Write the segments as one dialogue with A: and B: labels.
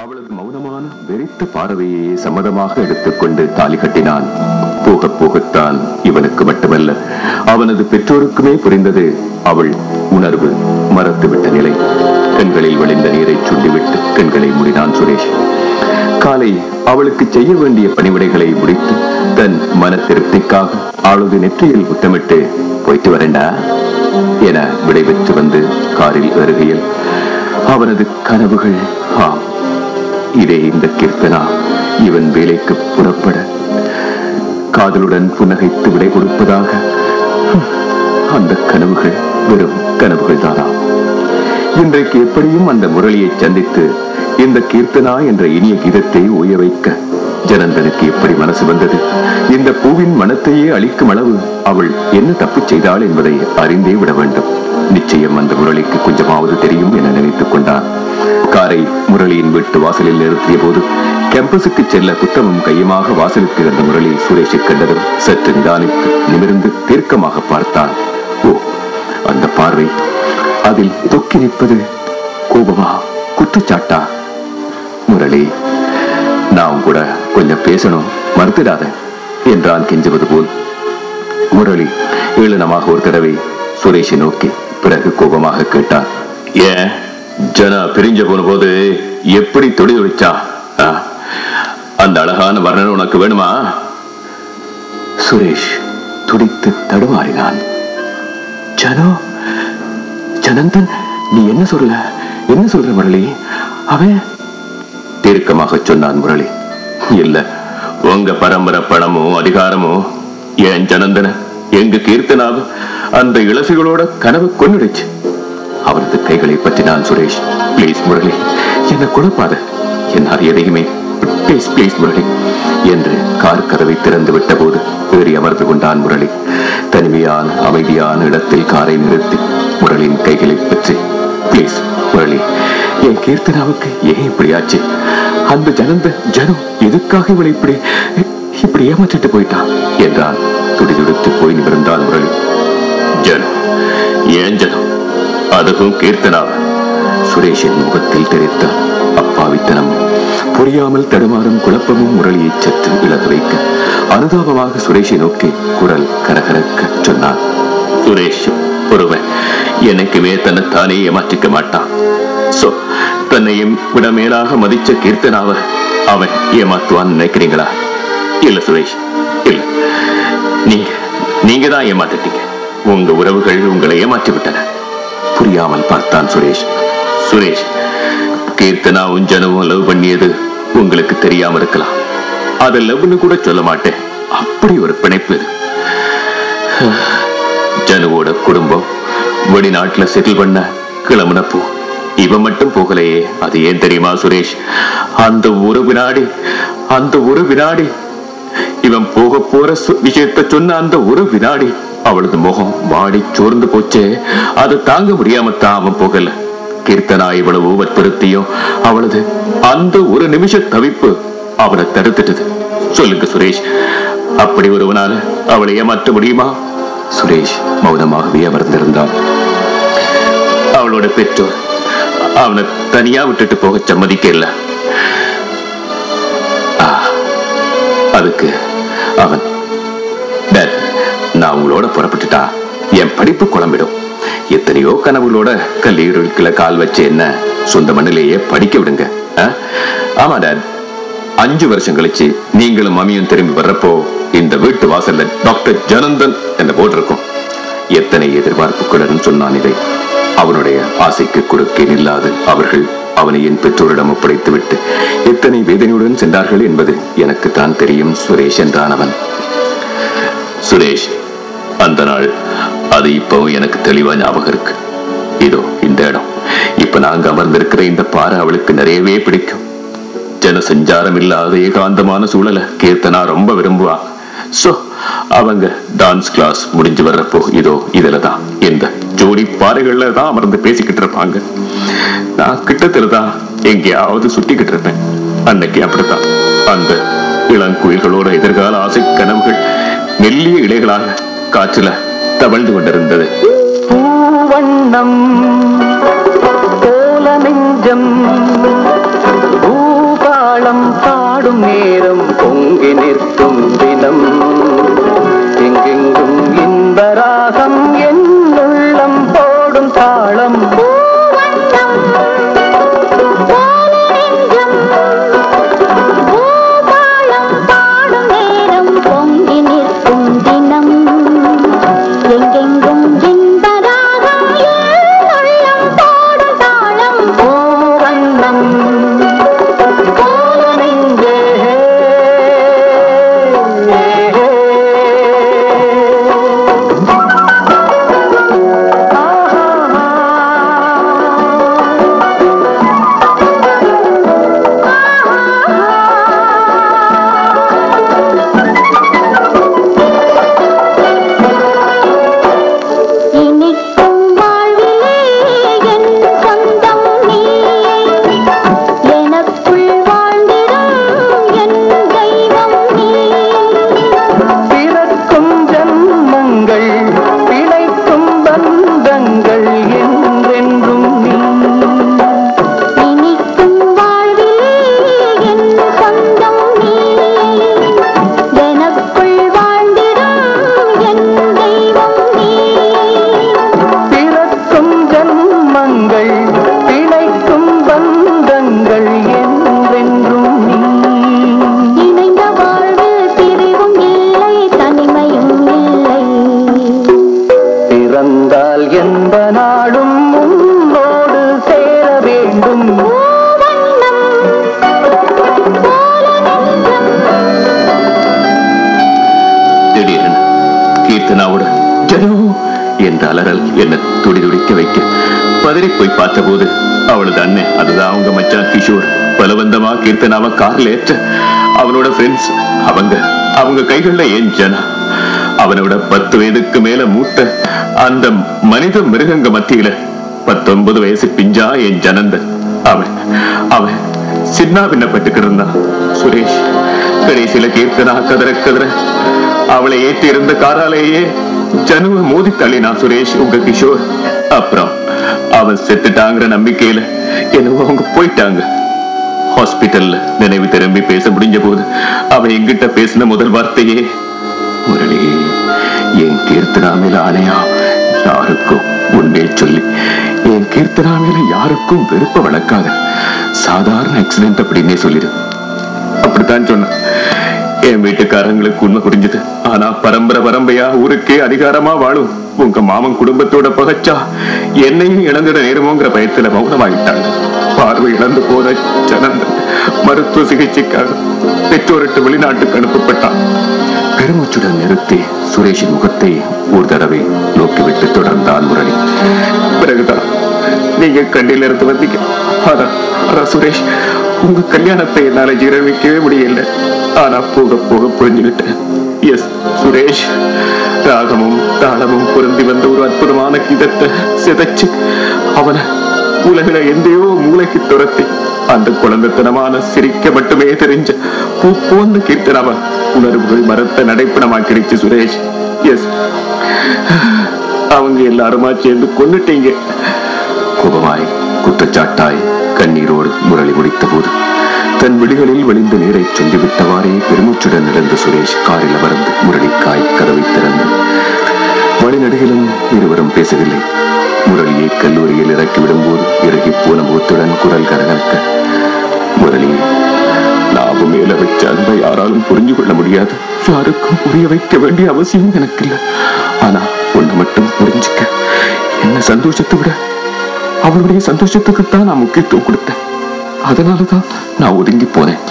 A: அவளது மௌனமான வெறித்த பார்வையை சம்மதமாக எடுத்துக்கொண்டு தாலி கட்டினான். போக போகத்தான் இவனுக்கு மட்டுமல்ல அவனது பெற்றோருக்குமே புரிந்தது அவள் உணர்வு மறத்துவிட்ட நிலை. கண்களில் வழிந்த நீரை சுண்டிவிட்டு கண்களை மூடினான் சுரேஷ். காலை அவளுக்கு செய்ய வேண்டிய பணிவிடைகளை முடித்து தன் மன திருப்திக்காக அவளது நெற்றியில் முத்தமிட்டு போயிட்டு வரண்டா என விடைபெற்று வந்து காரில் வருகையில் அவனது கனவுகள் ஆம். இதே இந்த கீர்த்தனா இவன் வேலைக்கு புறப்பட காதலுடன் புன்னகைத்து விடை கொடுப்பதாக அந்த கனவுகள் வெறும் கனவுகள் தானா இன்றைக்கு எப்படியும் அந்த முரளியை சந்தித்து இந்த கீர்த்தனா என்ற இனிய கீதத்தை உய வைக்க ஜனந்தனுக்கு எப்படி மனசு வந்தது? இந்த பூவின் மனத்தையே அளிக்கும் அளவு அவள் என்ன தப்பு செய்தாள் என்பதை அறிந்தே விட வேண்டும். நிச்சயம் அந்த முரளிக்கு கொஞ்சமாவது தெரியும் என நினைத்துக் கொண்டான். காரை முரளியின் வீட்டு வாசலில் நிறுத்திய போது கேம்பஸுக்கு செல்ல புத்தமும் கையுமாக வாசலுக்கு இருந்த முரளி சுரேஷை கண்டதும் சற்று நிதானித்து நிமிர்ந்து தீர்க்கமாக பார்த்தான். ஓ அந்த பார்வை அதில் தொக்கி நிற்பது கோபமா? குற்றச்சாட்டா முரளி நாம் கூட கொஞ்சம் பேசணும் மறுத்திடாத என்றான் கெஞ்சுவது போல். முரளி ஏளனமாக ஒரு தடவை சுரேஷை நோக்கி பிறகு கோபமாக கேட்டான். ஏன்? ஜனா பிரிஞ்ச போன போது எப்படி தொடி வச்சா அந்த அழகான வர்ணனை உனக்கு வேணுமா? சுரேஷ் துடித்து தடுமாறினான். ஜனோ ஜனந்தன் நீ என்ன சொல்ல என்ன சொல்ற முரளி? அவன்? தீர்க்கமாக சொன்னான் முரளி. இல்ல உங்க பரம்பரை பணமும் அதிகாரமும் ஏன் ஜனந்தன? எங்க கீர்த்தனாவும் அந்த இளசிகளோட கனவு கொன்னிடுச்சு. அவரது கைகளை பற்றினான் சுரேஷ் பிளீஸ் முரளி என்ன குழப்பாத. என்னால் எதையுமே ப்ளீஸ் ப்ளீஸ் முரளி என்று கார் கதவை திறந்து விட்ட போது ஏறி அமர்ந்து கொண்டான் முரளி. தனிமையான அமைதியான இடத்தில் காரை நிறுத்தி முரளியின் கைகளை பற்றி ப்ளீஸ் முரளி என் கீர்த்தனாவுக்கு ஏன் இப்படி ஆச்சு அந்த ஜனந்த ஜனம் எதுக்காக இவளை இப்படி இப்படி ஏமாற்றிட்டு போயிட்டான் என்றான். துடிதுடித்து போய் நிமிர்ந்தான் முரளி. ஜனம் ஏன் ஜனம் அதுவும் கீர்த்தனா சுரேஷின் முகத்தில் தெரித்த அப்பாவித்தனம். புரியாமல் தடுமாறும் குழப்பமும் முரளியை சற்று இழக வைக்க அனுதாபமாக சுரேஷை நோக்கி குரல் கரகரக்க சொன்னார் சுரேஷ் ஒருவன் என்னைக்குமே தானே ஏமாற்றிக்க மாட்டான். சோ தன்னையும் விட மேலாக மதிச்ச கீர்த்தனாவ அவன் ஏமாத்துவான்னு நினைக்கிறீங்களா? இல்ல சுரேஷ் இல்ல. நீங்க நீங்க தான் ஏமாத்திட்டீங்க. உங்க உறவுகள் உங்களை ஏமாற்றிவிட்டன. புரியாமல் பார்த்தான் சுரேஷ். சுரேஷ் கீர்த்தனாவும் ஜனவும் லவ் பண்ணியது உங்களுக்கு தெரியாம இருக்கலாம். அதை லவ்னு கூட சொல்ல மாட்டேன். அப்படி ஒரு பிணைப்பு இது. ஜனுவோட குடும்பம் வெளிநாட்டுல செட்டில் பண்ண கிளம்புனப்போ இவன் மட்டும் போகலையே. அது ஏன் தெரியுமா சுரேஷ்? அந்த ஒரு வினாடி அந்த ஒரு வினாடி. இவன் போக போற சு- விஷயத்த சொன்ன அந்த ஒரு வினாடி. அவளது முகம் வாடி சோர்ந்து போச்சே. அதை தாங்க முடியாம தான் அவன் போகல. கீர்த்தனா இவ்வளவு வற்புறுத்தியும் அவளது அந்த ஒரு நிமிஷ தவிப்பு அவனை தடுத்துட்டது. சொல்லுங்க சுரேஷ் அப்படி ஒருவனால அவளை ஏமாற்ற முடியுமா? சுரேஷ் மௌனமாகவே அமர்ந்திருந்தான். அவளோட பெற்றோர் அவனை தனியா விட்டுட்டு போக சம்மதிக்க இல்ல அதுக்கு அவன் நான் உங்களோட புறப்பட்டுட்டா என் படிப்பு குழம்பிடும். எத்தனையோ கனவுகளோட கல்லீரலுக்குள்ள கால் வச்சு என்ன சொந்த மண்ணிலேயே படிக்க விடுங்க ஆமா டேட். அஞ்சு வருஷம் கழிச்சு நீங்களும் மம்மியும் திரும்பி வர்றப்போ இந்த வீட்டு வாசல்ல டாக்டர் ஜனந்தன் என்ற போர்டு இருக்கும். எத்தனை எதிர்பார்ப்புகளுடன் சொன்னான் இதை. அவனுடைய ஆசைக்கு கொடுக்க நில்லாது அவர்கள் அவனை என் பெற்றோரிடம் ஒப்படைத்து விட்டு எத்தனை வேதனையுடன் சென்றார்கள் என்பது எனக்கு தான் தெரியும் சுரேஷ் என்றான் அவன். சுரேஷ் அந்த நாள். அது இப்போ எனக்கு தெளிவா ஞாபகம் இருக்கு. இதோ இந்த இடம். இப்ப நாங்க அமர்ந்திருக்கிற இந்த பாறை அவளுக்கு நிறையவே பிடிக்கும். ஜன சஞ்சாரம் இல்லாத ஏகாந்தமான சூழலை கீர்த்தனா ரொம்ப விரும்புவா. சோ அவங்க டான்ஸ் கிளாஸ் முடிஞ்சு வர்றப்போ இதோ இதுல தான். இந்த ஜோடி பாறைகள்ல தான் அமர்ந்து பேசிக்கிட்டு இருப்பாங்க. நான் கிட்டத்துல தான் எங்கேயாவது சுட்டிக்கிட்டு இருப்பேன். அன்னைக்கு அப்படித்தான். அந்த இளங்குயில்களோட எதிர்கால ஆசை கனவுகள் மெல்லிய இலைகளாக காற்றில தவழ்ந்து கொண்டிருந்தது.
B: பூவண்ணம் கோல நெஞ்சம் பூபாளம் பாடும் நேரம் பொங்கி நிற்கும் தினம்.
A: எங்கெங்கும் இன்பராகம் என்ற அலறல் என்ன துடிதுடிக்க வைக்க பதறி போய் பார்த்தபோது அவளது அண்ணன் அதுதான் அவங்க மச்சான் கிஷோர். பலவந்தமா கீர்த்தனாவ கார்ல ஏற்ற அவனோட ஃப்ரெண்ட்ஸ் அவங்க அவங்க கைகள்ல ஏன் ஜனா? அவனோட பத்து வயதுக்கு மேல மூத்த அந்த மனித மிருகங்க மத்தியில பத்தொன்பது வயசு பிஞ்சா என் ஜனந்தன். அவன் அவன் சின்ன பின்னப்பட்டுக்கிட்டு இருந்தான். சுரேஷ். கடைசியில கீர்த்தனா கதற கதற அவளை ஏற்றி இருந்த காராலேயே ஜனுவ மோதி தள்ளினான் சுரேஷ் உங்க கிஷோர். அப்புறம் அவன் செத்துட்டாங்கிற நம்பிக்கையில என்னவோ அவங்க போயிட்டாங்க. ஹாஸ்பிட்டல்ல நினைவு திரும்பி பேச முடிஞ்ச போது அவன் எங்கிட்ட பேசின முதல் வார்த்தையே முரளி என் கீர்த்தனா மேல ஆணையா யாருக்கும் உண்மையை சொல்லி என் கீர்த்தனா மேல யாருக்கும் வெறுப்ப வளர்க்காத சாதாரண ஆக்சிடென்ட் அப்படின்னே சொல்லிடு. அப்படித்தான் சொன்னேன். என் வீட்டுக்காரங்களுக்கு உண்மை புரிஞ்சது. ஆனா பரம்பரை பரம்பையா ஊருக்கே அதிகாரமா வாழும். உங்க மாமன் குடும்பத்தோட பகச்சா என்னையும் இழந்துட நேருமோங்கிற பயத்துல மௌனமாயிட்டாங்க. பார்வை இழந்து போன ஜனந்தன் மருத்துவ சிகிச்சைக்காக பெற்றோரிட்டு வெளிநாட்டுக்கு அனுப்பப்பட்டான் பெருமூச்சுடன் நிறுத்தி சுரேஷின் முகத்தை ஒரு தடவை நோக்கிவிட்டு தொடர்ந்தான் முரளி. பிறகுதான் நீங்க கண்டியில இருந்து வந்தீங்க. அதான் அதான் சுரேஷ். உங்க கல்யாணத்தை என்னால ஜீரணிக்கவே முடியல. ஆனா போக போக புரிஞ்சுக்கிட்டேன். எஸ் சுரேஷ் ராகமும் தாளமும் பொருந்தி வந்த ஒரு அற்புதமான கீதத்தை சிதைச்சு அவனை உலகில எந்தையோ மூளைக்கு துரத்தி அந்த குழந்தைத்தனமான சிரிக்க மட்டுமே தெரிஞ்ச பூ போன்ற கீர்த்தனவ உணர்வுகள் மரத்தை நடைப்படமாக்கிடுச்சு சுரேஷ். எஸ் அவங்க எல்லாருமா சேர்ந்து கொண்டுட்டீங்க கோபமாய் குற்றச்சாட்டாய் கண்ணீரோடு முரளி முடித்தபோது தன் விழிகளில் வழிந்த நீரை சொந்திவிட்டவாறே பெருமூச்சுடன் நடந்த சுரேஷ் காரில் அமர்ந்து முரளிக்காய் கதவை திறந்து வழிநடுகிலும் இருவரும் பேசவில்லை. முரளியை கல்லூரியில் இறக்கிவிடும் போது இறகி போன முகத்துடன் குரல் கரகரக்க முரளி லாபம் மேல வச்ச அன்பை யாராலும் புரிஞ்சு கொள்ள முடியாது. யாருக்கும் புரிய வைக்க வேண்டிய அவசியம் எனக்கு இல்லை ஆனா ஒண்ணு மட்டும் புரிஞ்சுக்க என்ன சந்தோஷத்தை விட அவளுடைய சந்தோஷத்துக்குத்தான் நான் முக்கியத்துவம் கொடுத்தேன். அதனாலதான் நான் ஒதுங்கி போனேன்.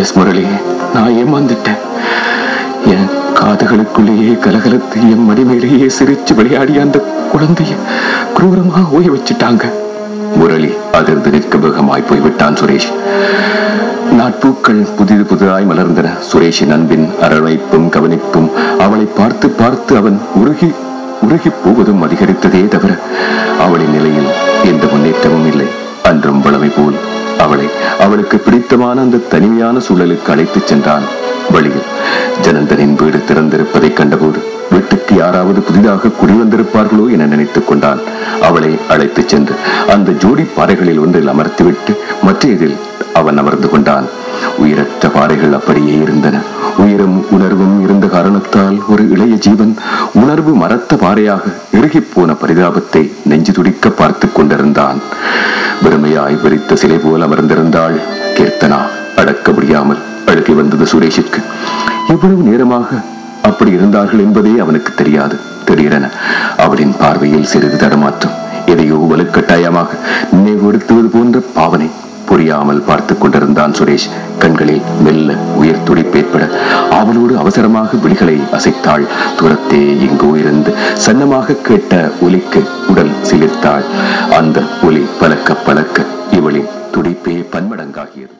A: எஸ் முரளி நான் ஏமாந்துட்டேன். என் காதுகளுக்குள்ளேயே கலகலத்து என் மடிமேலேயே சிரிச்சு விளையாடிய அந்த குழந்தைய குரூரமா ஓய வச்சுட்டாங்க. முரளி அதிர்ந்து நிற்க வேகமாய் போய்விட்டான் சுரேஷ். நாட்பூக்கள் புதிது புதிதாய் மலர்ந்தன. சுரேஷின் அன்பின் அரவணைப்பும் கவனிப்பும் அவளை பார்த்து பார்த்து அவன் உருகி உருகி போவதும் அதிகரித்ததே தவிர அவளின் நிலையில் எந்த முன்னேற்றமும் இல்லை. அன்றும் வளமை போல் அவளை அவளுக்கு பிடித்தமான அந்த தனிமையான சூழலுக்கு அழைத்துச் சென்றான் வழியில். ஜனந்தனின் வீடு திறந்திருப்பதைக் கண்டபோது வீட்டுக்கு யாராவது புதிதாக குடிவந்திருப்பார்களோ என நினைத்துக் கொண்டான். அவளை அழைத்துச் சென்று அந்த ஜோடி பாறைகளில் ஒன்றில் அமர்த்திவிட்டு மற்றையதில் அவன் அமர்ந்து கொண்டான். உயிரற்ற பாறைகள் அப்படியே இருந்தன. உயிரும் உணர்வும் இருந்த காரணத்தால் ஒரு இளைய ஜீவன் உணர்வு மரத்த பாறையாக இறுகி போன பரிதாபத்தை நெஞ்சு துடிக்க பார்த்து கொண்டிருந்தான். வெறுமையாய் விரித்த சிலை போல் அமர்ந்திருந்தாள் கீர்த்தனா. அடக்க முடியாமல் அழுகி வந்தது சுரேஷிற்கு. இவ்வளவு நேரமாக அப்படி இருந்தார்கள் என்பதே அவனுக்கு தெரியாது திடீரென அவளின் பார்வையில் சிறிது தடமாற்றம். எதையோ வலுக்கட்டாயமாக நினைவுபடுத்துவது போன்ற பாவனை. புரியாமல் பார்த்து கொண்டிருந்தான் சுரேஷ். கண்களில் மெல்ல உயிர் துடிப்பேற்பட அவளோடு அவசரமாக விழிகளை அசைத்தாள். தூரத்தே எங்கோ இருந்து சன்னமாக கேட்ட ஒலிக்கு உடல் சிலிர்த்தாள். அந்த ஒலி பலக்க பலக்க இவளின் துடிப்பே பன்மடங்காகியது.